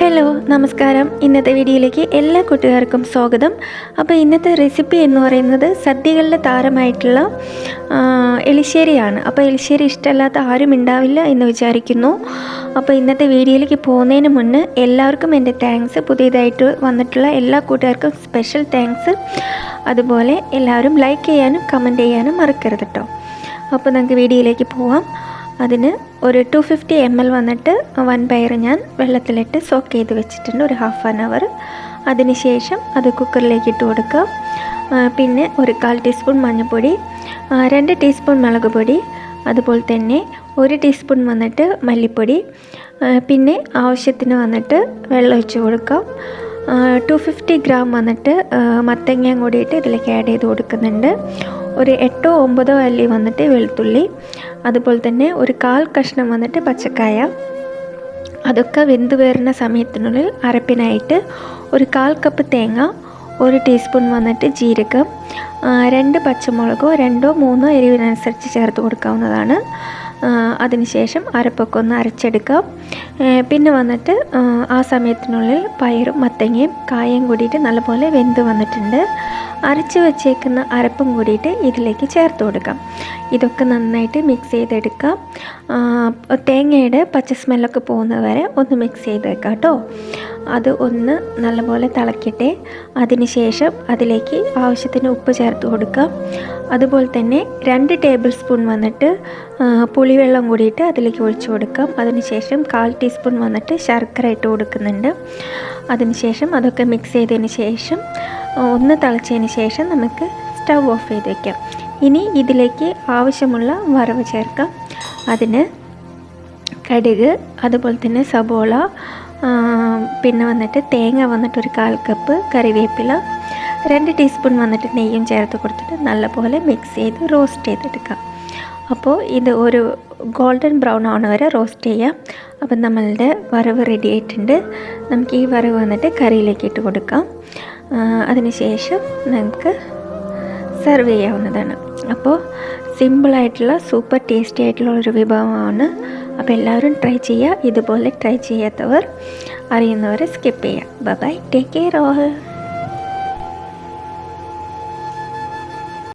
Hello നമസ്കാരം. ഇന്നത്തെ വീഡിയോയിലേക്ക് എല്ലാ കൂട്ടുകാർക്കും സ്വാഗതം. അപ്പോൾ ഇന്നത്തെ റെസിപ്പി എന്ന് പറയുന്നത് സദ്യകളുടെ താരമായിട്ടുള്ള എലിശ്ശേരിയാണ്. അപ്പോൾ എലിശ്ശേരി ഇഷ്ടമല്ലാത്ത ആരും ഉണ്ടാവില്ല എന്ന് വിചാരിക്കുന്നു. അപ്പോൾ ഇന്നത്തെ വീഡിയോയിലേക്ക് പോകുന്നതിന് മുന്നേ എല്ലാവർക്കും എന്റെ താങ്ക്സ് പുതിയതായിട്ട് വന്നിട്ടുള്ള എല്ലാ കൂട്ടുകാർക്കും സ്പെഷ്യൽ താങ്ക്സ് അതുപോലെ എല്ലാവരും ലൈക്ക് ചെയ്യാനും കമന്റ് ചെയ്യാനും മറക്കരുത് കേട്ടോ അപ്പോൾ നമുക്ക് വീഡിയോയിലേക്ക് പോവാം. അതിന് ഒരു ടു ഫിഫ്റ്റി എം എൽ വന്നിട്ട് വൺ പയർ ഞാൻ വെള്ളത്തിലിട്ട് സോക്ക് ചെയ്ത് വെച്ചിട്ടുണ്ട് ഒരു ഹാഫ് ആൻ അവർ അതിനുശേഷം അത് കുക്കറിലേക്ക് ഇട്ട് കൊടുക്കുക പിന്നെ ഒരു കാൽ ടീസ്പൂൺ മഞ്ഞൾപ്പൊടി രണ്ട് ടീസ്പൂൺ മുളക് പൊടി അതുപോലെ തന്നെ ഒരു ടീസ്പൂൺ വന്നിട്ട് മല്ലിപ്പൊടി പിന്നെ ആവശ്യത്തിന് വന്നിട്ട് വെള്ളം ഒഴിച്ച് കൊടുക്കാം. ടു ഫിഫ്റ്റി ഗ്രാം വന്നിട്ട് മത്തങ്ങയും കൂടിയിട്ട് ഇതിലേക്ക് ആഡ് ചെയ്ത് കൊടുക്കുന്നുണ്ട്. ഒരു എട്ടോ ഒമ്പതോ അല്ലി വന്നിട്ട് വെളുത്തുള്ളി അതുപോലെ തന്നെ ഒരു കാൽ കഷ്ണം വന്നിട്ട് പച്ചക്കായ. അതൊക്കെ വെന്ത് വരുന്ന സമയത്തിനുള്ളിൽ അരപ്പിനായിട്ട് ഒരു കാൽ കപ്പ് തേങ്ങ ഒരു ടീസ്പൂൺ വന്നിട്ട് ജീരകം രണ്ട് പച്ചമുളകോ രണ്ടോ മൂന്നോ എരിവിനനുസരിച്ച് ചേർത്ത് കൊടുക്കാവുന്നതാണ്. അതിനുശേഷം അരപ്പൊക്കെ ഒന്ന് അരച്ചെടുക്കാം പിന്നെ വന്നിട്ട് ആ, സമയത്തിനുള്ളിൽ പയറും മത്തങ്ങയും കായയും കൂടിയിട്ട് നല്ലപോലെ വെന്ത് വന്നിട്ടുണ്ട്. അരച്ച് വെച്ചേക്കുന്ന അരപ്പും കൂടിയിട്ട് ഇതിലേക്ക് ചേർത്ത് കൊടുക്കാം. ഇതൊക്കെ നന്നായിട്ട് മിക്സ് ചെയ്തെടുക്കാം തേങ്ങയുടെ പച്ച സ്മെല്ലൊക്കെ പോകുന്നത് വരെ ഒന്ന് മിക്സ് ചെയ്ത് വെക്കാം കേട്ടോ. അത് ഒന്ന് നല്ലപോലെ തിളക്കട്ടെ. അതിനുശേഷം അതിലേക്ക് ആവശ്യത്തിന് ഉപ്പ് ചേർത്ത് കൊടുക്കാം അതുപോലെ തന്നെ രണ്ട് ടേബിൾ സ്പൂൺ വന്നിട്ട് പുളിവെള്ളം കൂടിയിട്ട് അതിലേക്ക് ഒഴിച്ചു കൊടുക്കാം. അതിനുശേഷം കാൽ ടീസ്പൂൺ വന്നിട്ട് ശർക്കര ഇട്ട് കൊടുക്കുന്നുണ്ട്. അതിനുശേഷം അതൊക്കെ മിക്സ് ചെയ്തതിന് ശേഷം ഒന്ന് തിളച്ചതിന് ശേഷം നമുക്ക് സ്റ്റവ് ഓഫ് ചെയ്ത് വയ്ക്കാം ഇനി ഇതിലേക്ക് ആവശ്യമുള്ള വറവ് ചേർക്കാം. അതിന് കടുക് അതുപോലെ തന്നെ സബോള പിന്നെ വന്നിട്ട് തേങ്ങ വന്നിട്ട് ഒരു കാൽ കപ്പ് കറിവേപ്പില രണ്ട് ടീസ്പൂൺ വന്നിട്ട് നെയ്യും ചേർത്ത് കൊടുത്തിട്ട് നല്ലപോലെ മിക്സ് ചെയ്ത് റോസ്റ്റ് ചെയ്തെടുക്കാം. അപ്പോൾ ഇത് ഒരു ഗോൾഡൻ ബ്രൗൺ ആവണ വരെ റോസ്റ്റ് ചെയ്യാം. അപ്പം നമ്മളുടെ വറവ് റെഡി ആയിട്ടുണ്ട്. നമുക്ക് ഈ വറവ് വന്നിട്ട് കറിയിലേക്ക് ഇട്ട് കൊടുക്കാം. അതിനുശേഷം നമുക്ക് സെർവ് ചെയ്യാവുന്നതാണ്. അപ്പോൾ സിമ്പിളായിട്ടുള്ള സൂപ്പർ ടേസ്റ്റി ആയിട്ടുള്ള ഒരു വിഭവമാണ്. അപ്പോൾ എല്ലാവരും ട്രൈ ചെയ്യുക. ഇതുപോലെ ട്രൈ ചെയ്യാത്തവർ അറിയുന്നവർ സ്കിപ്പ് ചെയ്യുക. Bye take care all